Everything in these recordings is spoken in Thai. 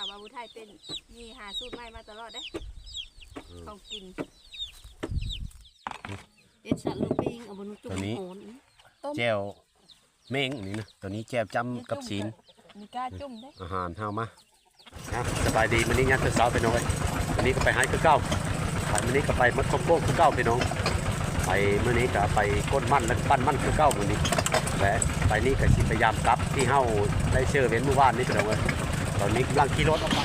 าวบาบุไทยเป็นยี่หาสูตรใหม่มาตลอดเด้ของกินเอ็ดสัตว์ลูกปิงเอาบนจุ่มโหนต้มแจวเม้งนี่นะตัวนี้แจวจำกับศีลมีกล้าจุ่มได้อาหารเฮามานะสบายดีมื้อนี้ยัดเสาไปน้องเอ้ยวันนี้ก็ไปหาคือเก้าไปมื้อนี้ก็ไปมัดคอมโบคือเก้าพี่น้องไปมื้อนี้ก็ไปก้นมันแล้วก็ปั้นมันคือเก้ามื้อนี้และไปนี่ก็สิพยายามกลับที่เฮาได้เชื่อเว้นเมื่อวานนี้พี่น้องเอ้ย ตอนนี้กำลังขี่รถออกไป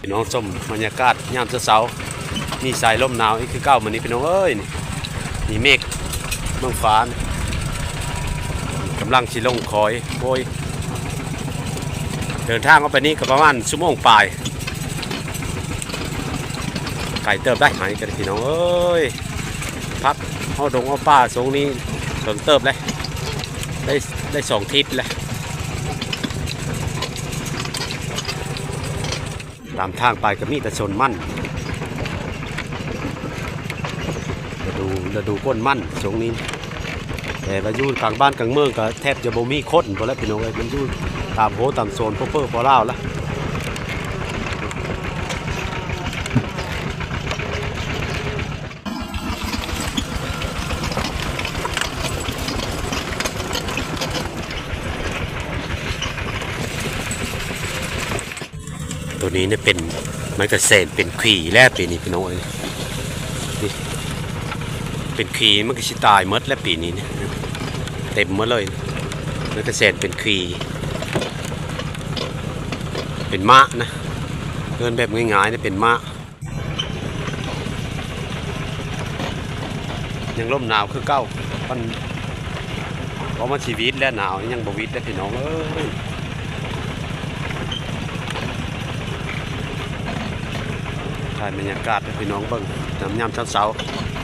พี่น้องชมบรรยากาศยามเช้าๆมีสายลมหนาวอีกคือเก้ามื้อนี้พี่น้องเอ้ยนี่เมฆเมืองฟ้า กำลังสิลงคอยโบยเดินทางออกไปนี้ก็ประมาณชั่วโมงปลายไก่เติบได้หายกันพี่น้องเอ้ยพักเอาดงเอาป่าสงนี้เติมเติบเลยได้ได้สองทิศเลยตามทางไปก็มีแต่ชนมั่นจะดูจะดูก้นมั่นตรงนี้ แต่ว่าอยู่กลางบ้านกลางเมืองก็แทบจะบ่มีคนพอแล้วพี่น้องเอ้ยมันอยู่ตามโหตามโซนพวกเปอร์พอเล่าวแล้วตัวนี้เนี่ยเป็นมันก็เศษเป็นขีแล้วปีนี้พี่น้องเอ้ยเป็นขีมันก็สิตายมดแล้วปีนี้เนี่ย เต็มหมดเลยมันก็เศษเป็นขีเป็นมะนะเดินแบบง่ายๆนี่เป็นมะยังร่มหนาวคือเก้ามันเพราะมันชีวิตแล้วหนาวยังบวิตแล้วพี่น้องเอ้ยถ่ายบรรยากาศให้พี่น้องเบิ่งน้ำยามเช้าเ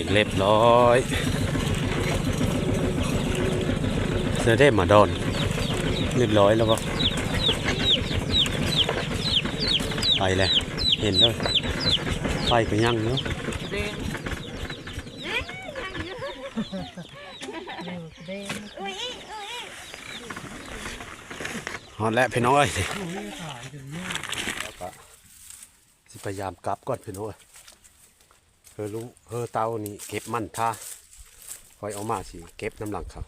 องเรียบร้อยเสื้อได้มาดอน เรียบร้อยแล้วปะไปเลยเห็นเลยไฟก็ยังเนาะฮอดแล้วพี่น้อยสิพยายามกลับก่อนพี่น้อย อลุงเฮอเตานี่เก็บมันท่าคอยเอามาสิเก็บน้ำหลังเขา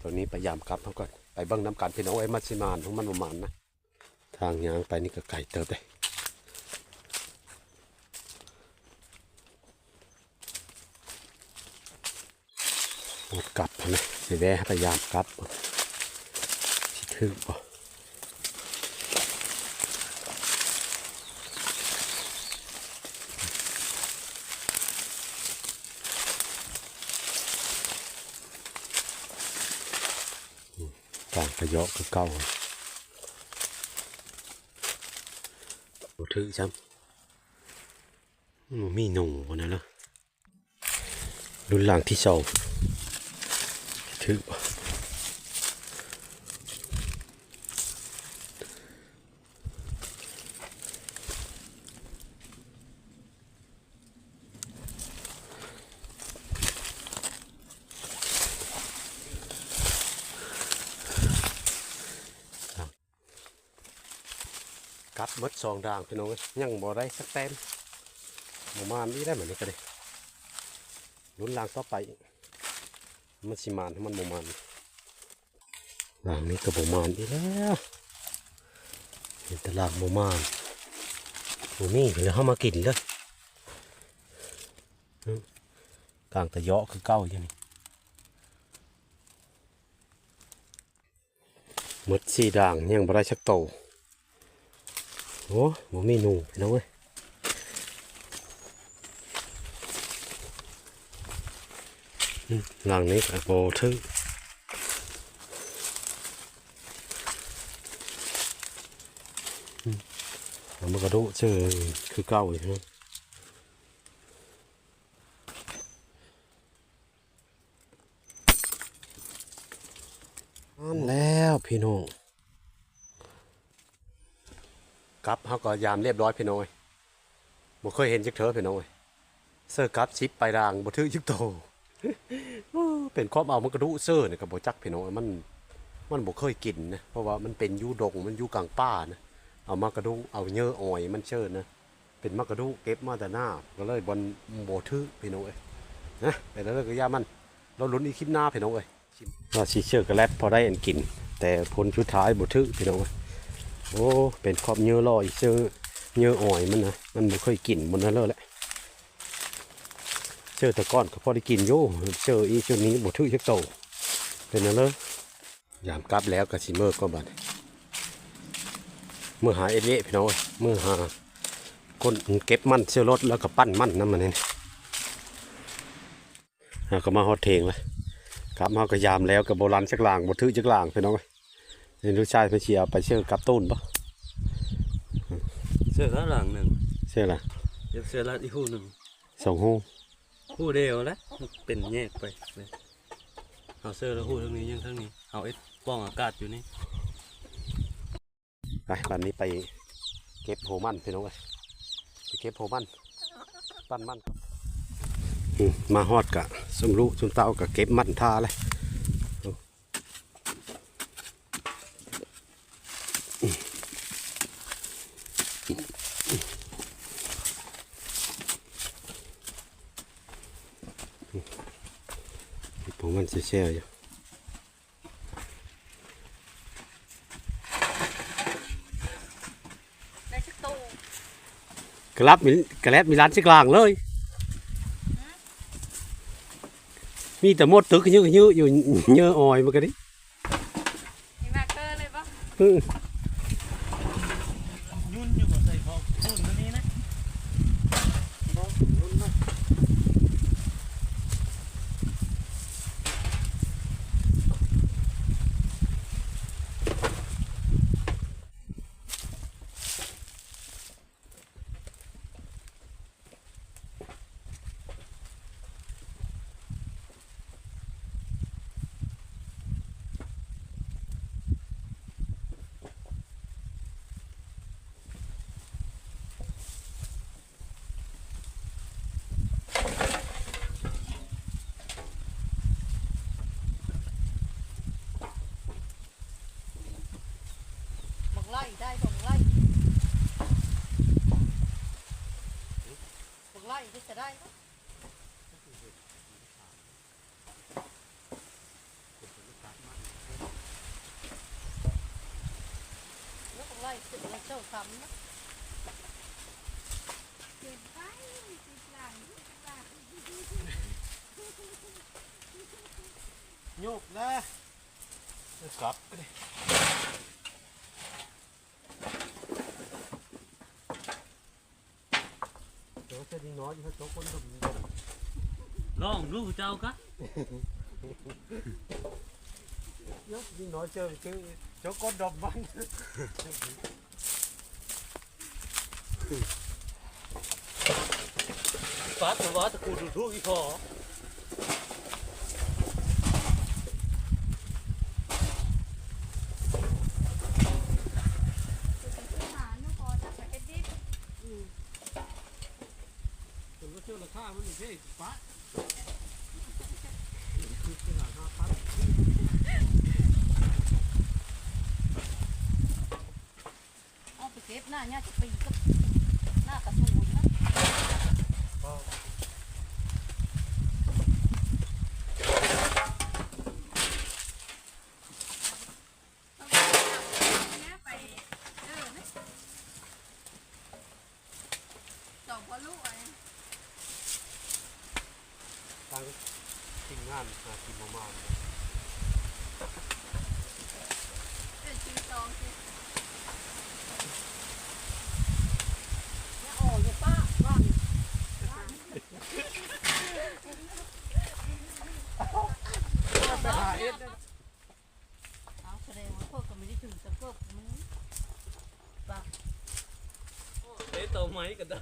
ตัวนี้พยายามกลับเขาก่อนไปเบิ้งน้ำกันพี่น้องเอ้ยมัดสิมานของมันประมาณนะทางยางไปนี่ก็ไก่เติบเลยหมดกลับนะสิแวะพยายามกลับสิถึงบ่ ต่างกระ ยอกคือเก่าโอ้ถือซ้ำมันมีหนูนนั้นละรุ่นหลังที่สองถือกั สองด่างพี่น้องเอ้ยยังบ่ได้สักแต้มประมาณนี้ได้เหมือนนี้ก็ได้รุ่นหลังต่อไปมันสิมานให้มันประมาณหลังนี้ก็ประมาณนี้แล้วเห็นแตลางประมาณโอ้นี่เดี๋ยวเขามากินเลยกลางตะเยาะคือเก้าอย่างนี้มดสี่ด่างยังบ่ได้สักโต โอ้บ่มีหนูพี่น้องเอ้ยหลังนี้ก็โบทึ่งอืมเอามากระโดดเจอคือเก่าอีกนะนั่นแล้วพี่น้อง ครับเขาก็ยามเรียบร้อยพี่น้อยบ่เคยเห็นจักเถอพี่น้อยเสื้อกับชิปไปรางบ่ถือจักโตโอ้เป็นความเอามันกระดุเสื้อนี่ก็บ่จักพี่น้อยมันมันบ่เคยกินนะเพราะว่ามันเป็นยูดงมันอยู่กลางป่านะเอามากระดุเอาเนื้ออ่อยมันเชิญนะเป็นมากระดุเก็บมาแต่หน้าก็เลยบนบ่ถือพี่น้อยนะแต่แล้วก็ย่ามันเราลุ้นอีกคลิปหน้าพี่น้อยว่าสิเชื่อกระแลบพอได้อันกิน แต่ผลสุดท้ายบ่ถือพี่น้อย โอ้ เป็นความเยอะลอยเจอเยอะอ่อยมันนะ มันไม่ค่อยกินมันนั่นเลยแหละเจอแต่ก้อนก็พอได้กินอยู่เจออีช่วงนี้บทื่อชักโตเป็นนั่นเลยยามกลับแล้วก็สิเมื่อก็บัดเมื่อหาเอเละพี่น้องเมื่อหาคนเก็บมันเสื้อรถแล้วก็ปั้นมันนั่นมันนี่เราก็มาฮอดเทงเลยกลับมาก็ยามแล้วกับโบราณจักลางบทื่อจักลางพี่น้อง เอ้ยนี่ลูกชายไปเชียร์ไปเชื่อกับต้นปะเสื้อข้างหลังหนึ่งเชื่ออะไรเย็บเสื้อรัดอีกคู่หนึ่งสองหูคู่เดียวแล้วเป็นแยกไปเลยเอาเสื้อแล้วคู่ทั้งนี้ยังทั้งนี้เอาเอ็ดป้องอากาศอยู่นี่ไปวันนี้ไปเก็บโหมันพี่น้องเอ้ยไปเก็บโหมันปั้นมันอืมมาฮอดกะสมรู้สมเต้ากะเก็บมันท่าเลยผ มมันเชี่ยวๆอยู่ได้สักตู้กระลับมีกระแลบมีร้านชิกลางเลย มีแต่มดตึกเยอะเยอะอยู่เยอะอ่อยมันก็ดิมีมาเกอร์เลยปะ ได้สองไร่สองไร่ที่จะได้ครับแล้วสงไร่บไร่เจะกบไปสิบลังสิบหลังโยกนะกลับเลย จะดีน้อยอยู่ครับโจ๊กคนดมลองดูเจ้ากะเยอะดีน้อยเจอคือโจ๊กคนดมบ้างฟัดว่าตะกูดูดูอีพอ หานุกอจะไปเอ็ดดิ ผมก็เชื่อราคามันอยู่ที่ปะ เอาไปเก็บหน้าเนี่ยจะ ปีกับหน้ากระสูนนะเนี่ยไปเออนะสองพ่อลูกไอ้ทางทีมงานหาทีมมามาเป็นชิงจองสิ เนี่ยอ๋ออย่าป้าว่าง ไปหาเอ็ด เอาแสดงว่าพวกก็ไม่ได้ถึงตะเกิบมัน เอ๊ะตัวไม้กันได้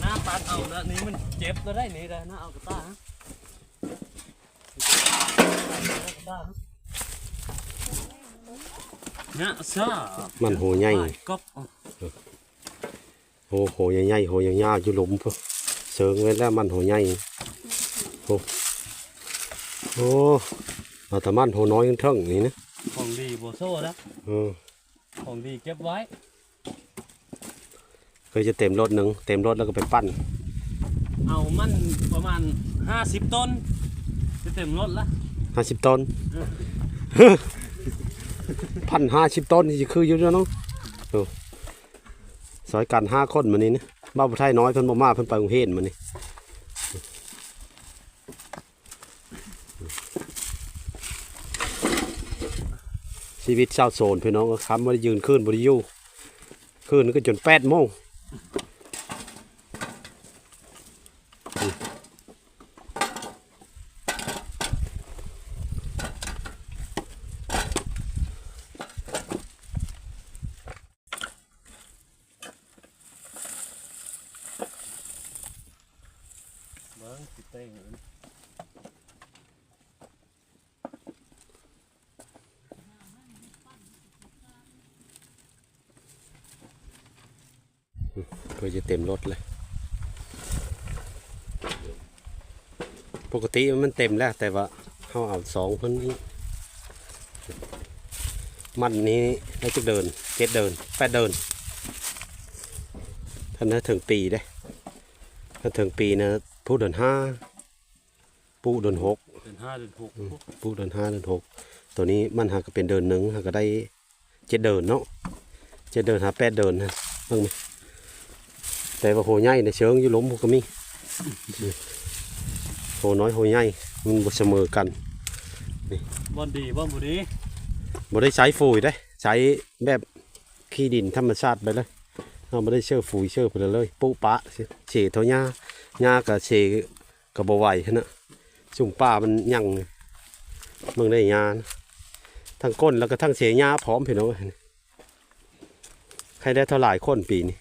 หน้าปัดเอาแล้วนี่มันเจ็บแล้วได้นี่ได้หน้าเอากระตาฮะเนี่ยซ่ามันโหใหญ่ก๊อบโหโหใหญ่ๆโหยาวๆอยู่หลุมพุ่นเสิงไว้แล้วมันโหใหญ่โหโอ้ เอาแต่มันโหน้อยขึ้นเท่งนี่นะของดีโบโซ่แล้วเออของดีเก็บไว้เคยจะเต็มรถหนึ่งเต็มรถแล้วก็ไปปั้น เอามันประมาณ50ต้นจะเต็มรถละห้าสิบต้นพันห้าสิบต้นนี่จะคืออยู่แล้วเนาะโอ้ซอยกันห้าคนมานี่นะบ้าวผู้ไทยน้อยเพิ่นบ่มาเพิ่นไปกรุงเทพมานี่ ชีวิตชาวโซนพี่น้องก็คำว่ายืนขึ้นบริยูขึ้นก็จนแปดโมง เบิ้งติดเต้ง เพื่อจะเต็ม รถเลย ปกติมันเต็มแล้ว แต่ว่าเขาเอาสองเพิ่นนี้ มันนี้ให้จะเดินเจ็ดเดินแปดเดินท่านนะถึงปีได้ถ้าถึงปีนะผู้เดินห้าผู้เดินหกเดือนห้าเดือนหกผู้เดินห้าเดินหกตัวนี้มันหาก็เป็นเดินหนึ่งหาก็ได้เจ็ดเดินเนาะเจ็ดเดินหาแปดเดินนะเบิ่งไหม แต่ว่าโหใหญ่ในเชิงอยู่หล้มพวกก็มีโหน้อยโหใหญ่มันบ่เสมอกันบอนดีบอนบุดีบ่ได้ใช้ฝุ่ยได้ใช้แบบขี้ดินธรรมชาติไปเลยเราไม่ได้เชื่อฝุ่ยเชื่อไปเลยเลยปุ๊ปะเฉเท่าหญ้าหญ้ากับเฉกับบ่ไหวหั่นน่ะจุ่มป่ามันยั่งเลยเมืองได้หญ้านะทั้งก้นแล้วก็ทั้งเฉหญ้าพร้อมพี่น้องใครได้เท่าหลายคนปีนี้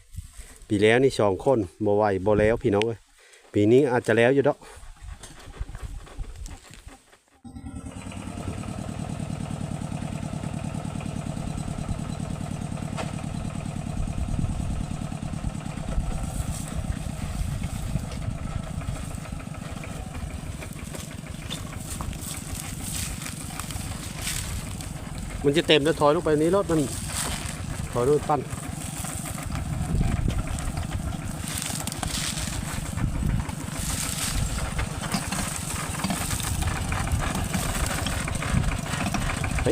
ปีแล้วนี่สองคนบ่ายวบแล้วพี่น้องเอ้ยปีนี้อาจจะแล้วอยู่ดอกมันจะเต็มแล้วถอยลงไปนี้รถมันถอยรถปั้น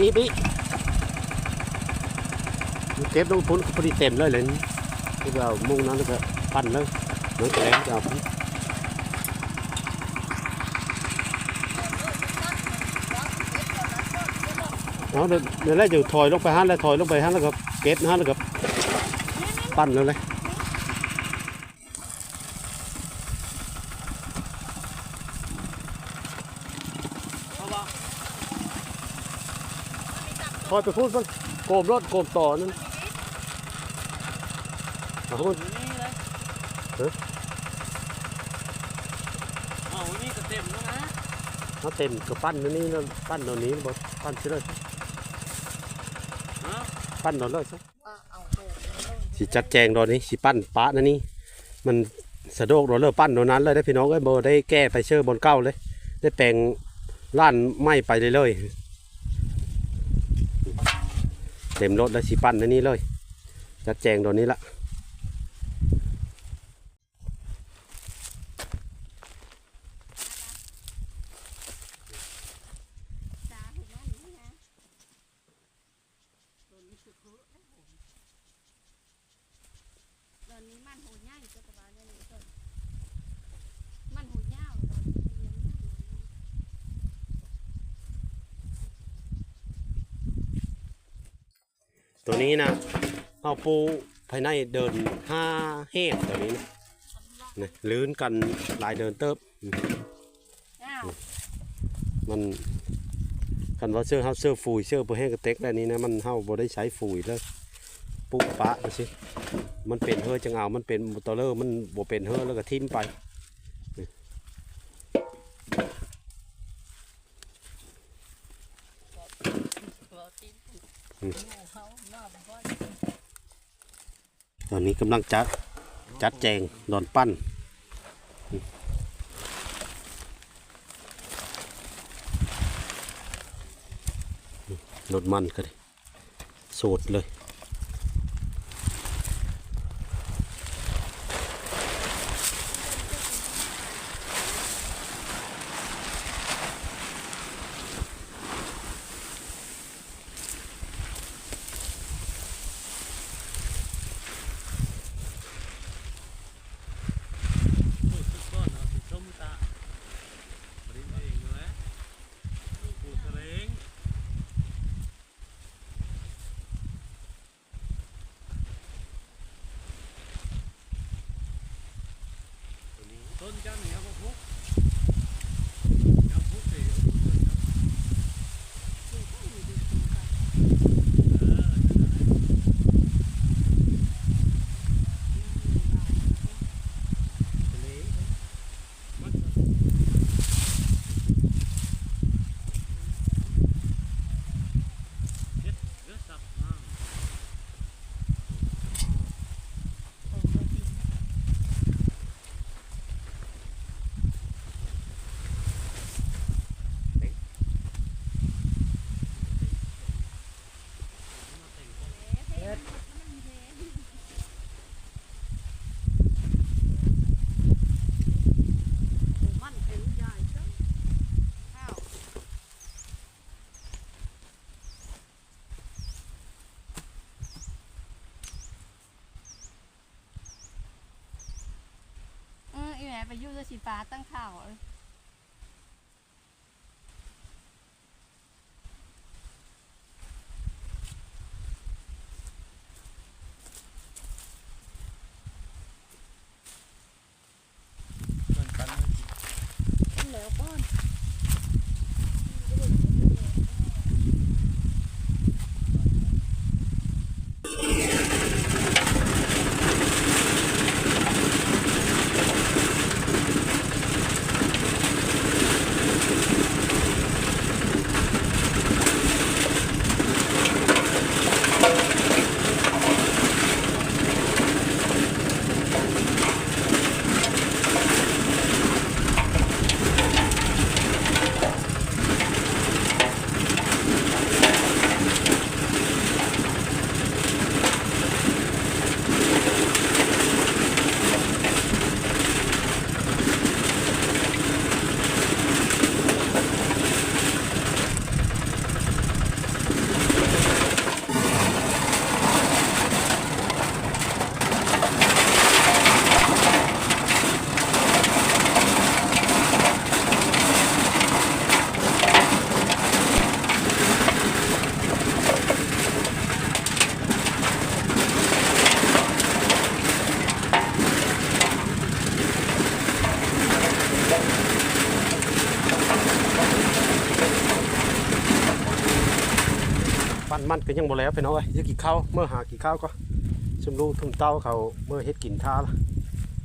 อีกไปอีเก็บลงพุ้นพอดีเต็มเลยเลยนี่ที่เรามุ่งนั้นแล้วก็ปั้นเลยเหมือนแกงจะเอาเอาเดี๋ยวแรกจะถอยลงไปฮันแล้วถอยลงไปฮันแล้วก็เก็บฮันแล้วก็ปั้นเลยเลย ค อยไปพูดมันโกมรถโกมต่อนั่นเอาพูดนี่เลยเอ๊ะเอานี่ก็เต็มแล้วนะเอาเต็มก็ปั้นอันนี่นั่นปั้นตอนนี้บ่ปั้นสิเลยฮะปั้นตอนเลยซะเอาโดดเลยสิจัดแจงตอนนี้สิปั้นปะนั่นนี่มันสะดวกเราเลิกปั้นตอนนั้นเลยได้พี่น้องเอ้ยบ่ได้แก้ไปเชื่อบนเก้าเลย ได้แปลงล้านไม้ไปเลยเลย เต็มรถแล้วสีปั้นอันนี้เลยจัดแจงตัวนี้ละ จ้าเห็นไหมนี่นะตัวนี้คือคือตอนนี้มันหูย่างก็ตะวันนี่นี่ต้นมันหูย่างตอนนี้เลี้ยงย่างอยู่นี่ ตัวนี้นะเอาปูภายในเดินห้าเฮดตัวนี้นะนะลื่นกันหลายเดินเติบอ้าวมันกันว่าเสื้อเฮาเสื้อฟูยเสื้อบ่แห้งกระเต็กแบบนี้นะมันเฮาบ่ได้ใช้ฟูยเลยปุ๊บปะไปสิมันเป็นเฮอจังเอามันเป็นมอเตอร์เลอร์มันบ่เป็นเฮอแล้วก็ทิ่มไป ตัวที่ อืม เขาหน้าบ้าน ตอนนี้ กำลังจัดจัดแจงนอนปั้นรถมันก็ได้โสดเลย พูดทุกคนเอาสิชมตาปริ้นเองเลยปูทะเลงต้นจันทร์เนี่ยมาพุกยังพุกเสียอยู่ต้นจันทร์เออทะเลงมัน เลือดสับมาก มันเป็นใหญ่จ้ะข้าว เอออีแหม่ ไปอยุ่งกับสีฟ้าตั้งข่าวเอ้ย ก็ยังบ่แล้วพี่น้องเอ้ยจะกินข้าวเมื่อหากินข้าวก็ชมลูกทุ่มเต้าเขาเมื่อเฮ็ดกินท่าละ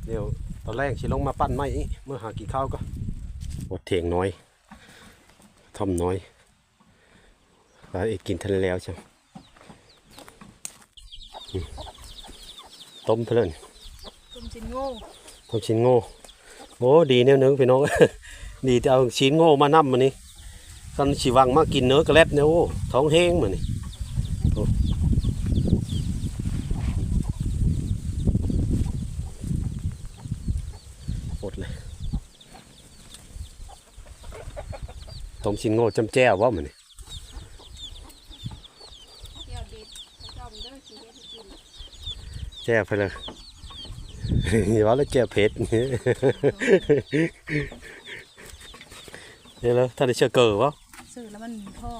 เดี๋ยวตอนแรกสิลงมาปั้นไม้อีกเมื่อหากินข้าวก็อดเถียงน้อยทอมน้อยแล้วอีกกินทันแล้วใช่อืมต้มเพลินตุ้มจินโง่ต้มชิ้นโง่โอ้ดีแนวหนึงพี่น้องดีที่เอาชิ้นโง่มานํมานี่กันสิวังมากินเนื้อกระเล็ดเนี่ยโอ้ท้องแห้งมานี่โอ้หมดเลยต้ มชินโง่จำแจ้วว่ามันนี่แจ้วไปเลยอย่าว่าแล้วแจ้วเผ็ดนี่แล้วท่านได้เชื่อเกอวะซื้อแล้วมันพ่อ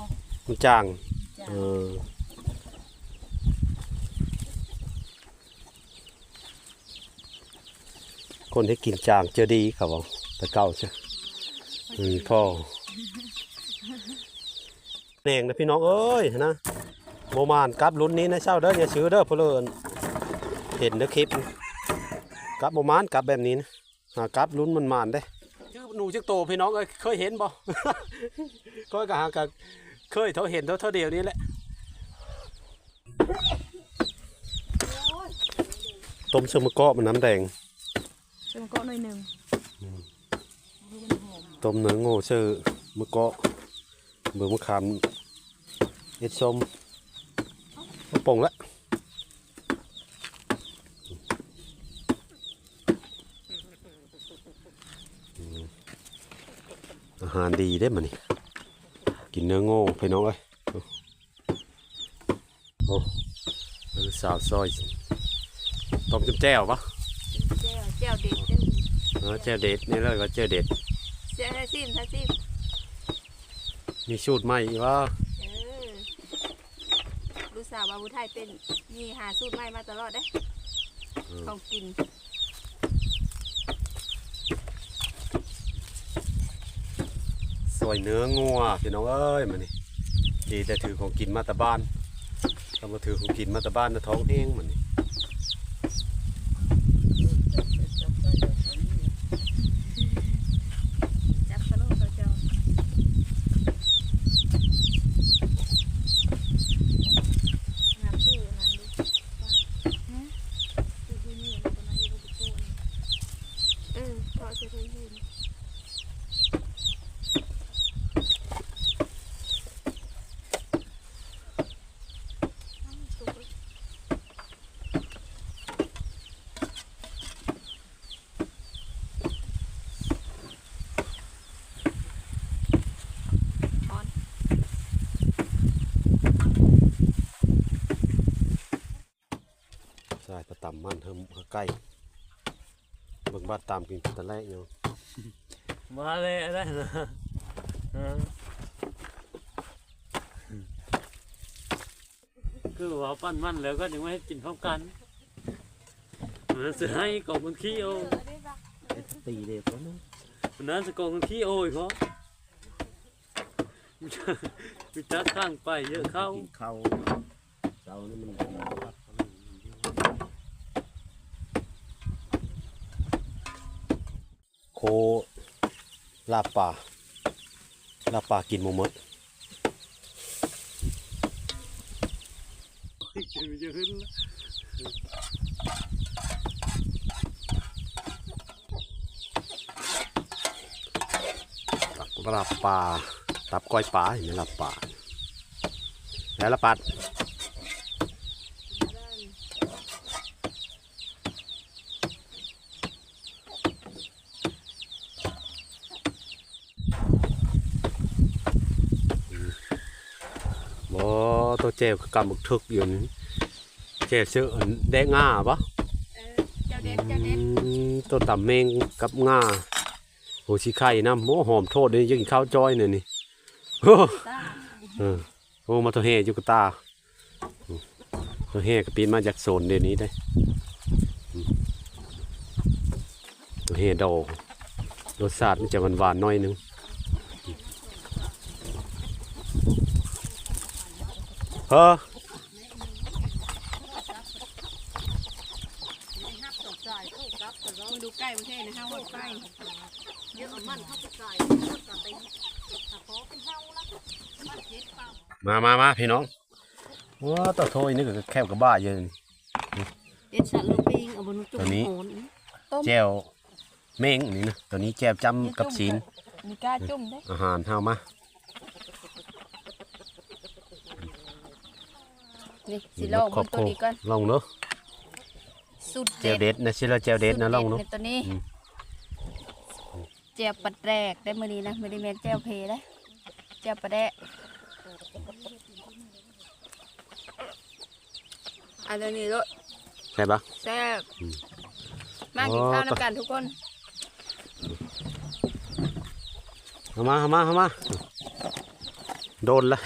มันจางเออคนที่กินจางเจอดีครับผมแต่เก่าใช่พ่อ เองนะพี่น้องเอ้ยนะโมมานกลับรุ่นนี้นะเช่าเด้ออย่าซื้อเด้อเพนเลินเห็นเด้อคลิปกลับโมมานกลับแบบนี้นะหากลับรุ่นมันมานได้ชื่อหนูชื่อโตพี่น้องเอ้ยเคยเห็นบ่ก็กะหากะเคยเท่าเห็นเท่าเท่าเดียวนี้แหละต้มเชือมะกอกมันน้ำแดงซื้อมันก็หน่อยหนึ่งต้มเนื้อโง่เชือมะกอก เบือมะขามเอ็ดส้มมะป่งละอืมอาหารดีได้มานี่กินเนื้อโง่พี่น้องเอ้ยโอ้เออสาวซอยต้มจำแจ่วปะแจ้วแจ้วเด็ดจังเออแจ่วเด็ดนี่เลยว่าแจ่วเด็ดเสียให้ซิมถ้าซิม มีสูตรใหม่อีกว่าเออลูกสาวว่าผู้ไทยเป็นมีหาสูตรใหม่มาตลอดเด้ของกินซอยเนื้องัวพี่น้องเอ้ยมานี่ดีแต่ถือของกินมาแต่บ้านต้องมาถือของกินมาแต่บ้านนะท้องเองมันนี่ จับกระโหลกกระเจ้าน้ำชื่ออันนั้นลูกว่าฮะคือผู้นี่มันก็มาอยู่กับกูนี่เออเพราะจะได้ยิน ใช่ ประตำมันเฮิมใกล้เบิ่งบ้านตามกินแต่แรกอยู่มาเลยได้นะเออคือว่าปั้นมันแล้วก็ยังไม่ให้กินพร้อมกันมันจะให้กองคนขี้โอตีเด็กแล้วนะวันนั้นจะกองคนขี้โอ้ยเพราะมีจัดข้างไปเยอะเข้ากินข้าวเช้านี่มันโค ลาบป่าลาบป่ากินหมูมดลาบป่าตับก้อยป่าเห็นไหมลาบป่าแล้วละปัด บ่ตัว เจ็บกำบักทึกอยู่นี่เจ็บเสื้ออันแดงง่าปะเออเจ้าเด็ดเจ้าเด็ดอืมตัวต่ำเมงกับง่าโหชิไข่น้ำโมหอมโทษเลยยังข้าวจ้อยเนี่ยนี่โอ้ตาเออโอ้มาตัวเฮจุกตาอืมตัวเฮก็ปีนมาจากโซนเดี๋ยวนี้ได้อืมตัวเฮดอกรสชาติมันจะหวานๆหน่อยหนึง เฮ้อห้าตกใจเข้ากับแต่เรามาดูใกล้ประเทศนะฮะว่าใกล้เดี๋ยวเอามันเข้าไปใส่ตัดไปถ้าพอเป็นเฮาละมันเจ็บเปล่ามามามาพี่น้องว้าต่อโทยนี่ก็แคบกับบ้าเยอะนี่เด็ดสัตว์ลูกปิงเอาบนจุ่ตัวมนี้โหนแจวเม้งนี่นะตัวนี้แจวจำกับศีลมีกล้าจุ่มได้อาหารเฮามา นี่สิลองครมัอนบตัวนี้ก่อนลองเนาะสุดแจวเด็ดนะสิละแจวเด็ดนะลองเนาะสุตัวนี้อืมแจวปัดแรกได้มื้อนี้นะมื้อนี้แม่นแจวเพได้แจวปลาแดะอันนี้รสใช่ปะ แซ่บอืมมากินข้าวโอ้น้ำกันทุกคนเอามาเอามาเอามาโดนละ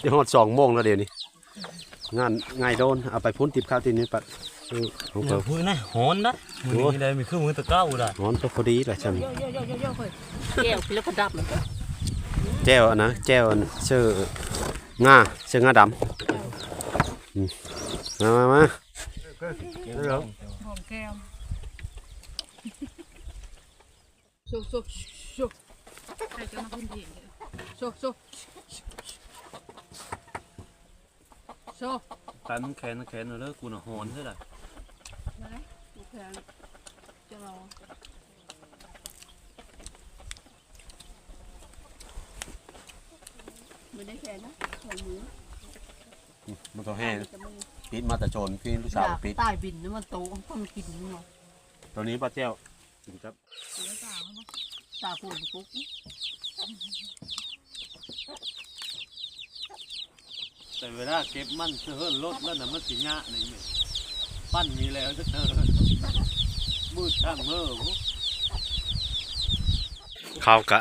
เดี๋ยวหอดสองโมงแล้วเดี๋ยวนี้ งานง่ายโดนเอาไปพุ่นติบข้าวตีนี้ปะเออของเดี๋เปิยวดพูดนะหอนนะมือนี้ได้มีเครื่องมือตะเก้าได้นอนตัวพอดีแหละจำโยโยโยโยโยเฮ้ยแก้วพิลกระดับมันแจ้วอันนะแจ้วอันเสื้องาเสื้องาดำอืมมามามาหอมแก้วสุกสุกสุกใครจะมาขึ้นเถียงสุกสุก สุกการมันแขนมันแขนเอาเลยกูน่ะหอนใช่ไหมลูกแพงจะรอไม่ได้แค่นะใส่มือมันก็แห้งจะมือปิดมาแต่โจนพี่ลูกสาวปิดใต้บินนี่มันโตต้องกินเนาะตัวนี้ป้าแจ้วครับตาปูนปุ๊ก แต่เวลาเก็บมันเฮือนรถแล้วน่ะมันสิยะนี่แม่ปั้นมีแล้วจะเออมืดช่างเมื่อบ่ข้าวกะ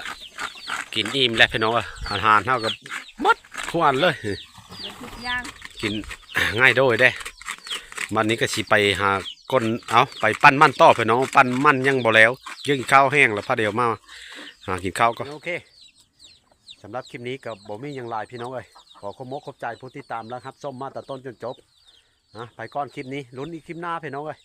กินอิ่มแล้วพี่น้องอะอาหารเท่ากับหมดทุกอันเลยเดี๋ยวทุกอย่างกินง่ายโดยได้วันนี้ก็สิไปหาก้นเอาไปปั้นมันต่อพี่น้องปั้นมันยังบ่แล้วยังข้าวแห้งแล้วพาเดียวมาหากินข้าวก็โอเคสำหรับคลิปนี้กับบ่มีหยังหลายพี่น้องเอ้ย ขอขอบมกขอบใจผู้ที่ตามแล้วครับส้มมาแต่ต้นจนจบนะไปก้อนคลิปนี้ลุ้นอีกคลิปหน้าเพื่อน้องเลย